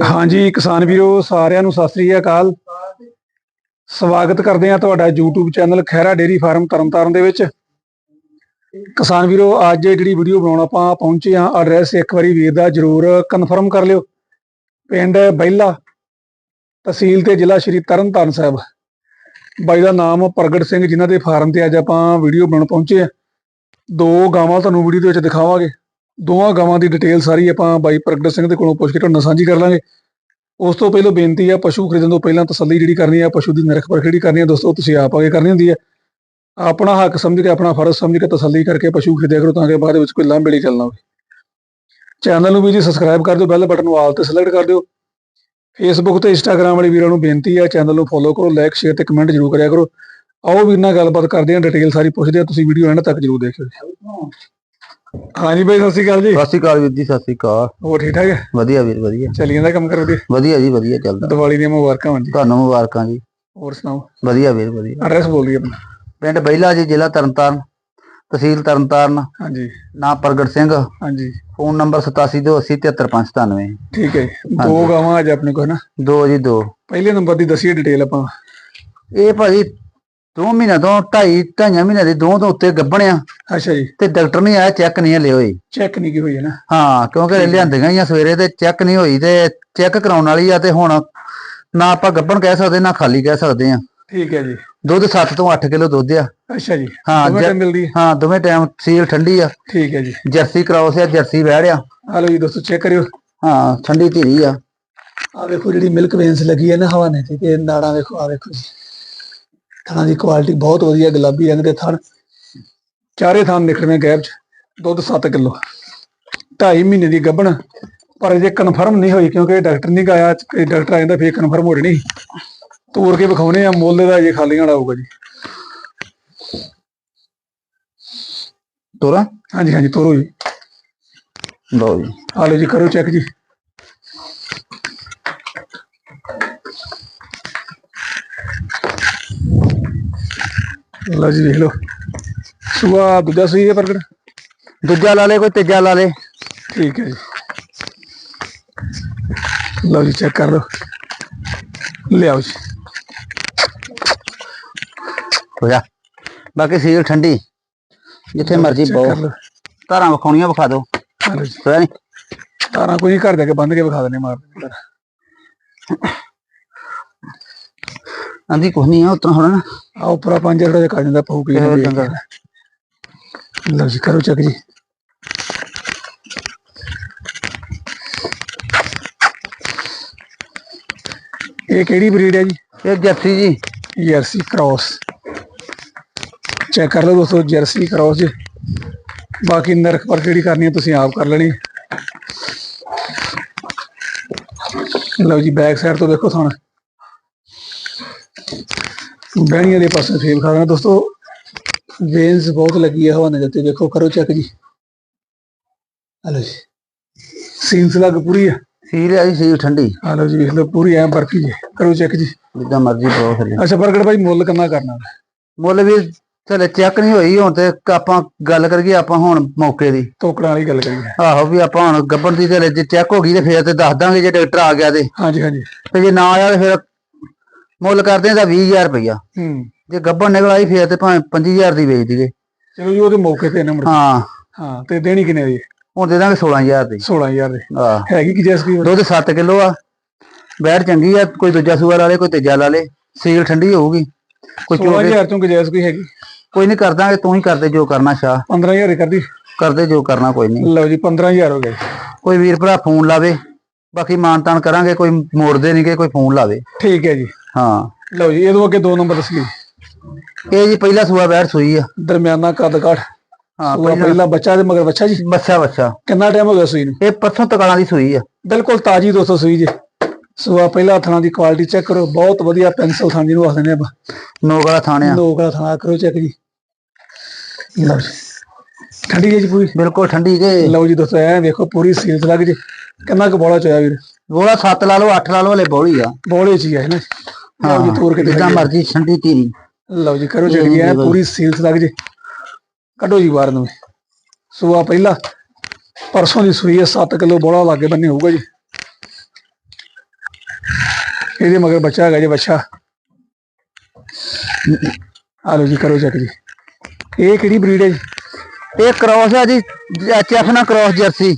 ਹਾਂਜੀ। ਕਿਸਾਨ ਵੀਰੋ, ਸਾਰਿਆਂ ਨੂੰ ਸਤਿ ਸ੍ਰੀ ਅਕਾਲ। ਸਵਾਗਤ ਕਰਦੇ ਹਾਂ ਤੁਹਾਡਾ YouTube channel Khaira dairy farm Tarntaran ਦੇ ਵਿੱਚ। ਕਿਸਾਨ ਵੀਰੋ, ਅੱਜ ਜਿਹੜੀ ਵੀਡੀਓ ਬਣਾਉਣ ਆਪਾਂ ਪਹੁੰਚੇ ਹਾਂ ਐਡਰੈਸ ਇੱਕ ਵਾਰੀ ਵੀਰ ਦਾ ਜਰੂਰ ਕਨਫਰਮ ਕਰ ਲਿਓ। ਪਿੰਡ ਬਹਿਲਾ ਤਹਿਸੀਲ ਤੇ ਜ਼ਿਲ੍ਹਾ ਸ਼੍ਰੀ ਤਰਨਤਾਰਨ ਸਾਹਿਬ। ਬਾਈ ਦਾ ਨਾਮ ਪ੍ਰਗਟ ਸਿੰਘ, ਜਿਨ੍ਹਾਂ ਦੇ ਫਾਰਮ ਤੇ ਅੱਜ ਆਪਾਂ ਵੀਡੀਓ ਬਣਾਉਣ ਪਹੁੰਚੇ ਹਾਂ। ਦੋ ਗਾਵਾਂ ਤੁਹਾਨੂੰ ਵੀਡੀਓ ਦੇ ਵਿੱਚ ਦਿਖਾਵਾਂਗੇ। ਦੋਵਾਂ ਗਾਵਾਂ ਦੀ ਡਿਟੇਲ ਸਾਰੀ ਆਪਾਂ ਬਾਈ ਪ੍ਰਗਟ ਸਿੰਘ ਦੇ ਕੋਲੋਂ ਪੁੱਛ ਕੇ ਤੁਹਾਨੂੰ ਨਾਲ ਸਾਂਝੀ ਕਰ ਲਾਂਗੇ। ਉਸ ਤੋਂ ਪਹਿਲਾਂ ਬੇਨਤੀ ਆ, ਪਸ਼ੂ ਖਰੀਦਣ ਤੋਂ ਪਹਿਲਾਂ ਤਸੱਲੀ ਜਿਹੜੀ ਕਰਨੀ ਆ, ਪਸ਼ੂ ਦੀ ਨਿਰਖ ਪਰਖ ਜਿਹੜੀ ਕਰਨੀ ਆ, ਦੋਸਤੋ, ਤੁਸੀਂ ਆਪ ਆਗੇ ਕਰਨੀ ਹੁੰਦੀ ਹੈ ਆਪਣਾ ਹੱਕ ਸਮਝ ਕੇ, ਆਪਣਾ ਫਰਜ਼ ਸਮਝ ਕੇ ਤਸੱਲੀ ਕਰਕੇ ਪਸ਼ੂ ਖਰੀਦਿਆ ਕਰੋ ਤਾਂ ਕਿ ਬਾਅਦ ਵਿੱਚ ਕੋਈ ਲਾਂਭੇ ਲਈ ਚੱਲਣਾ ਹੋਵੇ। ਚੈਨਲ ਨੂੰ ਵੀ ਜੀ ਸਬਸਕ੍ਰਾਈਬ ਕਰ ਦਿਓ ਬੈਲ ਬਟਨ ਨੂੰ ਆਲ ਤੇ ਸਿਲੈਕਟ ਕਰ ਦਿਓ। ਫੇਸਬੁੱਕ ਤੇ ਇੰਸਟਾਗ੍ਰam ਵਾਲੇ ਵੀਰਾਂ ਨੂੰ ਬੇਨਤੀ ਆ ਚੈਨਲ ਨੂੰ ਫੋਲੋ ਕਰੋ ਲਾਈਕ ਸ਼ੇਅਰ ਤੇ ਕਮੈਂਟ ਜ਼ਰੂਰ ਕਰਿਆ ਕਰੋ। ਆਓ ਵੀਰ ਨਾਲ ਗੱਲਬਾਤ ਕਰਦੇ ਆ ਡਿਟੇਲ ਸਾਰੀ ਪੁੱਛਦੇ ਆ, ਤੁਸੀਂ ਵੀਡੀਓ ਐਂਡ ਤੱਕ ਜ਼ਰੂਰ ਦੇਖਿਓ। ਹਾਂਜੀ ਬਾਈ ਸਤਿ ਸ਼੍ਰੀ ਅਕਾਲ ਜੀ। ਸਤਿ ਸ਼੍ਰੀ ਅਕਾਲ ਵੀਰ ਜੀ ਸਤਿ ਸ਼੍ਰੀ ਅਕਾਲ। ਹੋਰ ਠੀਕ ਠਾਕ ਹੈ? ਵਧੀਆ ਵੀਰ ਵਧੀਆ। ਚੱਲੀ ਜਾਂਦਾ ਕੰਮ ਕਰ ਵਧੀਆ ਜੀ ਵਧੀਆ ਚੱਲਦਾ। ਦੀਵਾਲੀ ਦੀਆਂ ਮੁਬਾਰਕਾਂ ਜੀ ਤੁਹਾਨੂੰ ਮੁਬਾਰਕਾਂ ਜੀ। ਹੋਰ ਸੁਣਾਓ? ਵਧੀਆ ਵੀਰ ਵਧੀਆ। ਐਡਰੈਸ ਬੋਲ ਦਿਓ ਆਪਣਾ। ਪਿੰਡ ਬਹਿਲਾ ਜੀ ਜ਼ਿਲ੍ਹਾ ਤਰਨਤਾਰਨ ਤਹਿਸੀਲ ਤਰਨਤਾਰਨ। ਹਾਂਜੀ। ਨਾਮ ਪ੍ਰਗਟ ਸਿੰਘ। ਹਾਂਜੀ। ਫੋਨ ਨੰਬਰ 8728073597 ਠੀਕ ਹੈ। ਦੋ ਗਾਵਾਂ ਅੱਜ ਆਪਣੇ ਕੋਲ ਨਾ? ਦੋ ਜੀ ਦੋ। ਪਹਿਲੇ ਨੰਬਰ ਦੀ ਦਸੀਏ ਡਿਟੇਲ ਆਪਾਂ। ਇਹ ਭਾਜੀ ਦੋ ਮਹੀਨਿਆਂ ਤੋਂ ਢਾਈ ਢਾਈਆਂ ਮਹੀਨਿਆਂ ਦੇ ਦੋ ਤੋਂ ਉੱਤੇ ਗੱਭਣਿਆ। ਅੱਛਾ ਜੀ। ਤੇ ਡਾਕਟਰ ਨਹੀਂ ਆਇਆ ਚੈੱਕ ਨਹੀਂ ਹਲੇ ਹੋਈ ਚੈੱਕ ਨਹੀਂ ਕੀ ਹੋਈ ਹੈ ਨਾ। ਹਾਂ ਕਿਉਂਕਿ ਲਿਆਂਦੀਆਂ ਹੀ ਆ ਸਵੇਰੇ ਤੇ ਚੈੱਕ ਨਹੀਂ ਹੋਈ ਤੇ ਚੈੱਕ ਕਰਾਉਣ ਵਾਲੀ ਆ ਤੇ ਹੁਣ ਨਾ ਆਪਾਂ ਗੱਭਣ ਕਹਿ ਸਕਦੇ ਨਾ ਖਾਲੀ ਕਹਿ ਸਕਦੇ ਆ। ਠੀਕ ਹੈ ਜੀ। ਦੁੱਧ 7 ਤੋਂ 8 ਕਿਲੋ ਦੁੱਧ ਆ। ਅੱਛਾ ਜੀ। ਹਾਂ, ਦੋਵੇਂ ਮਿਲਦੀ ਹੈ। ਦੋਵੇਂ ਟਾਈਮ ਸੀਲ ਠੰਡੀ ਆ। ਠੀਕ ਹੈ ਜੀ। ਜਰਸੀ ਕਰਾਉਸ ਆ ਜਰਸੀ ਵਹਿੜ ਆ। ਆ ਲਓ ਜੀ ਦੋਸਤੋ ਚੈੱਕ ਕਰਿਓ। ਹਾਂ ਠੰਡੀ ਧੀਰੀ ਆ। ਆ ਵੇਖੋ ਜਿਹੜੀ ਮਿਲਕ ਵੇਨਸ ਲੱਗੀ ਹੈ ਨਾ ਹਵਾਨੇ ਤੇ ਤੇ ਨਾੜਾਂ ਵੇਖੋ ਆ ਵੇਖੋ ਜੀ। ਥਣਾਂ ਦੀ ਕੁਆਲਿਟੀ ਬਹੁਤ ਵਧੀਆ ਗੁਲਾਬੀ ਰੰਗ ਦੇ ਥਣ। ਚਾਰੇ ਥਣ ਨਿਕਲਵੇਂ ਗੈਪ ਚ ਦੁੱਧ 7 ਕਿਲੋ। 2.5 ਮਹੀਨੇ ਦੀ ਗੱਭਣ ਪਰ ਜੇ ਕਨਫਰਮ ਨਹੀਂ ਹੋਈ ਕਿਉਂਕਿ ਡਾਕਟਰ ਨਹੀਂ ਗਾਇਆ ਡਾਕਟਰ ਆ ਜਾਂਦਾ ਫੇਰ ਕਨਫਰਮ ਹੋ ਜਣੀ। ਤੋੜ ਕੇ ਵਿਖਾਉਨੇ ਆ ਮੁੱਲ ਦਾ ਜੇ ਖਾਲੀਆਂ ਵਾਲਾ ਆਊਗਾ ਜੀ। ਤੋਰਾ? ਹਾਂਜੀ ਹਾਂਜੀ ਤੋਰੋ ਜੀ। ਲਓ ਜੀ। ਲਓ ਜੀ ਕਰੋ ਚੈੱਕ ਜੀ। ਲਓ ਜੀ ਦੇਖ ਲਓ। ਸੁਆ ਦੂਜਾ ਸਹੀ ਹੈ ਪ੍ਰਗਟ। ਦੂਜਾ ਲਾ ਲੇ ਕੋਈ ਤੀਜਾ ਲਾ ਲੇ। ਠੀਕ ਹੈ ਜੀ। ਲਓ ਜੀ ਚੈੱਕ ਕਰ ਲਓ। ਲਿਆਓ ਜੀ। ਹੋ ਜਾ ਬਾਕੀ ਸੀਲ ਠੰਡੀ। ਜਿੱਥੇ ਮਰਜ਼ੀ ਬਹੁ ਧਾਰਾਂ ਵਿਖਾਉਣੀਆਂ ਵਿਖਾ ਦਿਓ। ਆ ਲਓ ਜੀ ਹੋਇਆ ਨੀ? ਤਾਰਾਂ ਕੋਈ ਨਹੀਂ ਘਰ ਦੇ ਕੇ ਬੰਦ ਕੇ ਵਿਖਾ ਦਨੇ ਮਾਰ ਆਂਦੀ ਕੁਛ ਨਹੀਂ ਆ ਉਤਨਾ ਹੋਣਾ ਆ ਉੱਪਰ ਪੰਜ ਜਿਹੜਾ ਦੇ ਕਾ ਜਾਂਦਾ ਪਊ ਕੀ ਚੰਗਾ। ਲਓ ਜੀ ਕਰੋ ਚੈੱਕ ਜੀ। ਇਹ ਕਿਹੜੀ ਬਰੀਡ ਹੈ ਜੀ? ਇਹ ਜਰਸੀ ਜੀ। ਜਰਸੀ ਕ੍ਰਾਸ ਚੈੱਕ ਕਰ ਲਓ ਦੋਸਤੋ ਜਰਸੀ ਕ੍ਰਾਸ ਜੀ। ਬਾਕੀ ਨਰਖ ਪਰ ਕਿਹੜੀ ਕਰਨੀ ਹੈ ਤੁਸੀਂ ਆਪ ਕਰ ਲੈਣੀ। ਲਓ ਜੀ ਬੈਕ ਸਾਈਡ ਤੋਂ ਦੇਖੋ ਥਣ। ਬਹਿਣੀਆਂ ਦੇ ਪਾਸੇ ਫੇਰ ਖਾਣਾ ਦੋਸਤੋ ਵੇਨਸ ਬਹੁਤ ਲੱਗੀ ਹੈ ਹਵਾਨੇ ਦੇ ਉੱਤੇ। ਦੇਖੋ ਕਰੋ ਚੈੱਕ ਜੀ। ਹਲੋ ਜੀ। ਸੀਨਸ ਲੱਗ ਪੂਰੀ ਹੈ ਸੀਲ ਆ ਜੀ ਸੀਲ ਠੰਡੀ। ਹਲੋ ਜੀ ਵੇਖ ਲਓ ਪੂਰੀ ਐ ਬਰਫੀ ਜੀ। ਕਰੋ ਚੈੱਕ ਜੀ। ਜਿੱਦਾਂ ਮਰਜ਼ੀ ਬਹੁ ਥੱਲੇ ਅੱਛਾ ਪ੍ਰਗਟ ਭਾਈ ਮੁੱਲ ਕਿੰਨਾ ਕਰਨਾ? ਮੁੱਲ ਵੀ ਚਲੇ ਚੈੱਕ ਨਹੀਂ ਹੋਈ ਹੁਣ ਤੇ ਆਪਾਂ ਗੱਲ ਕਰੀਏ ਆਪਾਂ ਹੁਣ ਮੌਕੇ ਦੀ। ਟੋਕੜਾਂ ਵਾਲੀ ਗੱਲ ਕਰੀਏ। ਆਹੋ ਵੀ ਆਪਾਂ ਹੁਣ ਗੱਬਰ ਦੀ ਤੇ ਜੇ ਚੈੱਕ ਹੋ ਗਈ ਤੇ ਫੇਰ ਤੇ ਦੱਸ ਦਾਂਗੇ ਜੇ ਡਾਕਟਰ ਆ ਗਿਆ ਤੇ। ਹਾਂਜੀ ਹਾਂਜੀ। ਤੇ ਜੇ ਨਾ ਆਇਆ ਤੇ ਫਿਰ ਮੁੱਲ ਕਰਦੇ ਆ ਤਾਂ 20000 ਰੁਪਇਆ ਹੂੰ। ਜੇ ਗੱਬਰ ਨਿਕਲ ਆਈ ਫੇਰ ਤੇ ਭਾਵੇਂ 25000 ਦੀ ਵੇਚ ਦਈਏ। ਚਲੋ ਜੀ ਉਹਦੇ ਮੌਕੇ ਤੇ ਨਾ ਮੁੜ ਕੇ। ਹਾਂ। ਹਾਂ ਤੇ ਦੇਣੀ ਕਿੰਨੇ ਦੀ ਹੁਣ ਦੇ ਦਾਂਗੇ 16000 ਦੀ। 16000 ਦੀ। ਆ ਹੈਗੀ ਕਿ ਜੈਸ ਕੀ ਦੁੱਧ 7 ਕਿਲੋ ਆ। ਬੈਠ ਚੰਗੀ ਆ ਕੋਈ ਦੂਜਾ ਸੂਆ ਲਾ ਲੇ ਕੋਈ ਤੀਜਾ ਲਾ ਲੇ ਸੀਲ ਠੰਡੀ ਹੋਊਗੀ। ਕੋਈ ਚੋਕੇ 16000 ਚੋਂ ਗਜੈਸ ਕੋਈ ਹੈਗੀ? ਕੋਈ ਨਹੀਂ ਕਰ ਦਾਂਗੇ ਤੂੰ ਹੀ ਕਰਦੇ ਜੋ ਕਰਨਾ ਸ਼ਾਹ। 15000 ਦੀ। ਕਰਦੀ ਕਰਦੇ ਜੋ ਕਰਨਾ ਕੋਈ ਨਹੀਂ ਲਓ ਜੀ 15000 ਹੋ ਗਏ। ਕੋਈ ਵੀਰ ਭਰਾ ਫੋਨ ਲਾਵੇ। ਬਾਕੀ ਮਾਨ ਤਾਨ ਕਰਾਂਗੇ ਕੋਈ ਮੋੜਦੇ ਨਹੀਂਗੇ ਕੋਈ ਫੋਨ ਲਾਵੇ। ਠੀਕ ਹੈ ਜੀ। ਹਾਂ। ਲਓ ਜੀ ਇਹਦੋਂ ਅੱਗੇ ਦੋ ਨੰਬਰ ਦੱਸੀ ਇਹ ਜੀ ਪਹਿਲਾ ਸੂਆ ਬੈਠ ਸੂਈ ਆ। ਦਰਮਿਆਨਾ ਕੱਦ ਕਾਠ। ਹਾਂ ਪਹਿਲਾ। ਪਹਿਲਾ ਬੱਚਾ ਤੇ ਮਗਰ ਬੱਚਾ ਜੀ? ਬੱਚਾ ਬੱਚਾ। ਕਿੰਨਾ ਟਾਈਮ ਹੋ ਗਿਆ ਸੂਈ ਨੂੰ? ਇਹ ਪਰਸੋਂ ਤਕਾਲਾਂ ਦੀ ਸੂਈ ਆ। ਬਿਲਕੁਲ ਤਾਜੀ ਦੋਸਤੋ ਸੂਈ ਜੀ। ਸੂਆ ਪਹਿਲਾ ਥਣਾ ਦੀ ਕੁਆਲਿਟੀ ਚੈੱਕ ਕਰੋ। ਬਹੁਤ ਵਧੀਆ ਪੈਨਸਲ ਥਾਂ ਜਿਹਨੂੰ ਆਖਦੇ ਨੇ ਆਪਾਂ। ਨੋਕ ਵਾਲਾ ਥਾਣਿਆ। ਦਾ ਥਣਾ ਕਰੋ ਚੈੱਕ ਜੀ। ਲਓ ਜੀ। ਠੰਡੀ ਹੈ ਜੀ ਪੂਰੀ? ਬਿਲਕੁਲ ਠੰਡੀ ਜੇ ਲਓ ਜੀ ਦੋਸਤੋ ਐ ਵੇਖੋ ਪੂਰੀ ਸੀਲਸ ਲੱਗ ਜੇ। ਕਿੰਨਾ ਕੁ ਬੋਲਾ ਚੋਇਆ ਵੀਰ? ਗੋਲਾ 7 ਲਾ ਲਓ 8 ਲਾ ਲਓ ਹਲੇ ਬੌਲੀ ਆ। ਬੋਲੇ ਚ ਹੀ ਹੈ ਨਾ। ਲਓ ਜੀ ਤੋਰ ਕੇ ਜਿੱਦਾਂ। ਮਰਜ਼ੀ ਠੰਡੀ ਧੀਰੀ ਲਓ ਜੀ ਕਰੋ ਜਿਹੜੀ ਹੈ ਪੂਰੀ ਸੀਲਸ ਲੱਗ ਜੇ। ਕੱਢੋ ਜੀ ਬਾਹਰ ਨੂੰ। ਸੂਆ ਪਹਿਲਾ। ਪਰਸੋਂ ਦੀ ਸੂਈ ਹੈ 7 ਕਿਲੋ ਬੋਲਾ ਲਾਗੇ ਬੰਨੇ ਹੋਊਗਾ ਜੀ। ਇਹਦੇ ਮਗਰ ਬੱਚਾ ਹੈਗਾ ਜੀ ਬੱਚਾ। ਆ ਲਓ ਜੀ ਕਰੋ ਚੈੱਕ ਜੀ। ਇਹ ਕਿਹੜੀ ਬਰੀਡ ਹੈ ਜੀ? ਇਹ ਕ੍ਰੋਸ ਆ ਜੀ ਐਚਐਫ ਨਾਲ ਕ੍ਰੋਸ ਜਰਸੀ।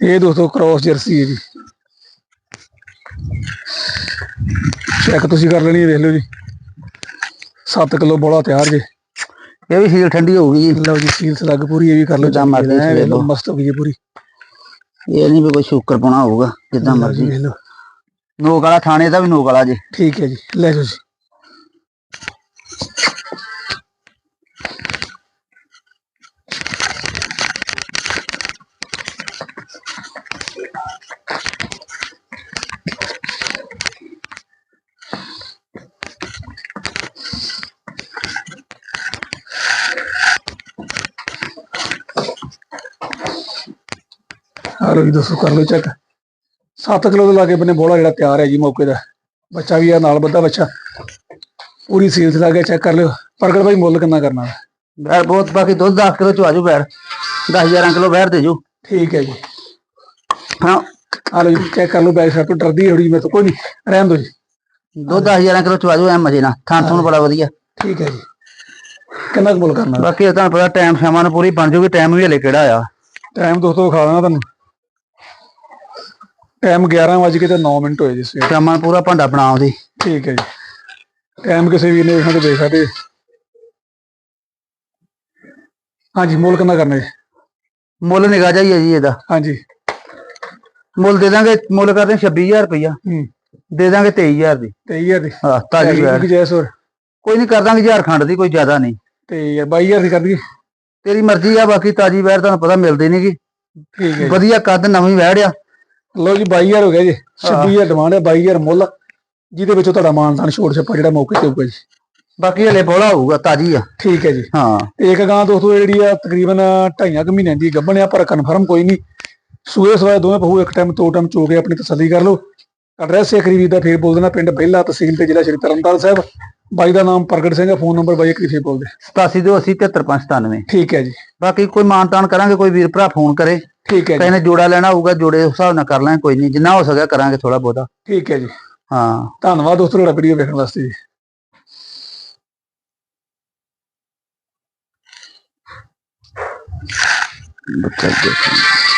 ਇਹ ਦੋਸਤੋ ਕ੍ਰੋਸ ਜਰਸੀ ਹੈ ਜੀ। ਚੈੱਕ ਤੁਸੀਂ ਕਰ ਲੈਣੀ ਹੈ, ਵੇਖ ਲਓ ਜੀ। 7 ਕਿਲੋ ਬੋਲਾ ਤਿਆਰ ਜੇ। ਇਹ ਵੀ ਸੀਲ ਠੰਡੀ ਹੋਊਗੀ ਜੀ। ਲਓ ਜੀ ਸੀਲਸ ਲੱਗ ਪੂਰੀ ਇਹ ਵੀ ਕਰ ਲਓ ਜਿੱਦਾਂ ਮਰਜ਼ੀ ਵੇਖ ਲਓ। ਮਸਤ ਹੋ ਗਈ ਪੂਰੀ। ਇਹ ਨਹੀਂ ਵੀ ਕੋਈ ਸ਼ੂਕਰ ਪਾਉਣਾ ਹੋਊਗਾ ਜਿੱਦਾਂ ਮਰਜ਼ੀ। ਵੇਖ ਲਓ। ਨੋਕ ਵਾਲਾ ਥਾਣੇ ਦਾ ਵੀ ਨੋਕ ਵਾਲਾ ਜੀ। ਠੀਕ ਹੈ ਜੀ ਲੈ ਜਾਓ ਜੀ। ਆ ਲਓ ਜੀ ਦੋਸਤੋ ਕਰ ਲਓ ਚੈੱਕ 7 ਕਿਲੋ ਦੇ ਲਾਗੇ ਬੰਨੇ ਬੋਲਾ ਜਿਹੜਾ ਤਿਆਰ ਹੈ ਜੀ ਮੌਕੇ ਦਾ। ਬੱਚਾ ਵੀ ਆ ਨਾਲ ਬੱਧਾ ਬੱਚਾ। ਪੂਰੀ ਸੀਲਸ ਲਾ ਕੇ ਚੈੱਕ ਕਰ ਲਿਓ। ਪ੍ਰਗਟ ਭਾਈ ਮੁੱਲ ਕਿੰਨਾ ਕਰਨਾ? ਹੈ ਬੈਰ ਬਹੁਤ ਬਾਕੀ ਦੁੱਧ 10 ਕਿਲੋ ਚ ਆਜੂ ਬੈਰ 10 11 ਕਿਲੋ ਬੈਰ ਦੇ ਜੂ ਠੀਕ ਹੈ ਜੀ। ਹਾਂ। ਆ ਲਓ ਜੀ ਚੈੱਕ ਕਰ ਲਓ ਬੈਕ ਸਾਈਡ ਤੋਂ। ਡਰਦੀ ਥੋੜੀ ਮੈਂ ਤਾਂ ਕੋਈ ਨਹੀਂ। ਰਹਿਣ ਦਿਓ ਜੀ। ਦੁੱਧ 10 11 ਕਿਲੋ ਚ ਆਜੂ ਐ ਮਜੇ ਨਾਲ। ਥਾਂ ਥੂਣ ਬੜਾ ਵਧੀਆ। ਠੀਕ ਹੈ ਜੀ। ਕਿੰਨਾ ਕੁ ਮੁੱਲ ਕਰਨਾ? ਬਾਕੀ ਤੁਹਾਨੂੰ ਪਤਾ ਟਾਈਮ ਸ਼ਾਮਾਂ ਨੂੰ ਪੂਰੀ ਬਣ ਜੂਗੀ ਟਾਈਮ ਵੀ ਹਲੇ ਕਿਹੜਾ ਆ। ਟਾਈਮ ਦੋਸਤੋ ਖਾ ਦੇਣਾ ਤੁਹਾਨੂੰ। ਟਾਈਮ 11 ਵਜੇ ਤੇ 9 ਮਿੰਟ ਹੋਏ ਜੀ ਸਵੇਰ। ਸ਼ਾਮਾਂ ਨੂੰ ਪੂਰਾ ਭਾਂਡਾ ਬਣਾਉ ਦੀ ਠੀਕ ਹੈ ਜੀ। ਟਾਈਮ ਕਿਸੇ ਵੀ ਨੇ ਵੇਖਣਾ ਤੇ ਦੇਖ ਸਕਦੇ। ਹਾਂਜੀ ਮੁੱਲ ਕਿੰਨਾ ਕਰਨਾ ਜੀ? ਮੁੱਲ ਨਿਗਾ ਜਾਈਏ ਜੀ ਇਹਦਾ। ਹਾਂਜੀ। ਮੁੱਲ ਦੇ ਦਾਂਗੇ ਮੁੱਲ ਕਰਦੇ 26000 ਰੁਪਇਆ ਹੂੰ। ਦੇ ਦਾਂਗੇ 23000 ਦੀ। ਤੇ ਇਹ ਦੀ। ਹਾਂ ਤਾਜੀ ਬੈਰ ਕਿ ਜੈਸਵਰ ਕੋਈ ਨਹੀਂ ਕਰ ਦਾਂਗੇ ਝਾਰਖੰਡ ਦੀ ਕੋਈ ਜ਼ਿਆਦਾ ਨਹੀਂ। ਤੇ ਯਾਰ 22000 ਦੀ ਕਰ ਦਈਏ। ਤੇਰੀ ਮਰਜ਼ੀ ਆ ਬਾਕੀ ਤਾਜੀ ਬੈਰ ਤੁਹਾਨੂੰ ਪਤਾ ਮਿਲਦੀ ਨਹੀਂਗੀ ਠੀਕ ਹੈ ਜੀ। ਵਧੀਆ ਕੱਦ ਨਵੀਂ ਵਹਿੜਿਆ ਲਓ ਜੀ 22000 ਹੋ ਗਿਆ ਜੀ। 26000 ਡਿਮਾਂਡ ਹੈ 22000 ਮੁੱਲ। ਜਿਹਦੇ ਵਿੱਚੋਂ ਤੁਹਾਡਾ ਮਾਨਤਾਨ ਛੋੜ ਛੱਪਾ ਜਿਹੜਾ ਮੌਕੇ ਤੇ ਹੋਊਗਾ ਜੀ। ਬਾਕੀ ਹਲੇ ਬੋਲਾ ਹੋਊਗਾ ਤਾਜੀ ਆ। ਠੀਕ ਹੈ ਜੀ। ਹਾਂ। ਇੱਕ ਗਾਂ ਦੋਸਤੋ ਜਿਹੜੀ ਆ ਤਕਰੀਬਨ ਢਾਈਆਂ ਕੁ ਮਹੀਨਿਆਂ ਦੀ ਗੱਭਣ ਆ ਪਰ ਕਨਫਰਮ ਕੋਈ ਨਹੀਂ। ਸੂਏ ਸਵਾਏ ਦੋਵੇਂ ਪਹੂ ਇੱਕ ਟਾਈਮ ਦੋ ਟਾਈਮ ਚੋ ਕੇ ਆਪਣੀ ਤਸੱਲੀ ਕਰ ਲਓ। ਐਡਰੈਸ ਇੱਕ ਵਾਰੀ ਦਾ ਫੇਰ ਬੋਲ ਦੇਣਾ ਪਿੰਡ ਬਹਿਲਾ ਤਹਿਸੀਲ ਤੇ ਜ਼ਿਲ੍ਹਾ ਸ਼੍ਰੀ ਤਰਨਤਾਰਨ ਸਾਹਿਬ। ਬਾਈ ਦਾ ਨਾਮ ਪ੍ਰਗਟ ਸਿੰਘ ਹੈ ਫੋਨ ਨੰਬਰ ਬਾਈ ਇੱਕ ਵਾਰੀ ਫੇਰ ਬੋਲ ਦੇ 8780 ਠੀਕ ਹੈ ਜੀ। ਬਾਕੀ ਕੋਈ ਮਾਨਤਾਨ ਕਰਾਂਗੇ ਕੋਈ ਵੀਰ ਭਰਾ ਫੋਨ ਕਰੇ। ਠੀਕ ਹੈ ਜੀ। ਕਹਿੰਦੇ ਜੋੜਾ ਲੈਣਾ ਹੋਊਗਾ ਜੋੜੇ ਹਿਸਾਬ ਨਾਲ ਕਰ ਲਾਂਗੇ ਕੋਈ ਨਹੀਂ। ਜਿੰਨਾ ਹੋ ਸਕਿਆ ਕਰਾਂਗੇ ਥੋੜਾ ਬਹੁਤਾ। ਠੀਕ ਹੈ ਜੀ। ਹਾਂ। ਧੰਨਵਾਦ ਦੋਸਤੋ ਤੁਹਾਡਾ ਵੀਡੀਓ ਵੇਖਣ ਵਾਸਤੇ ਜੀ। ਬੱਚਾ ਦੇਖੋ।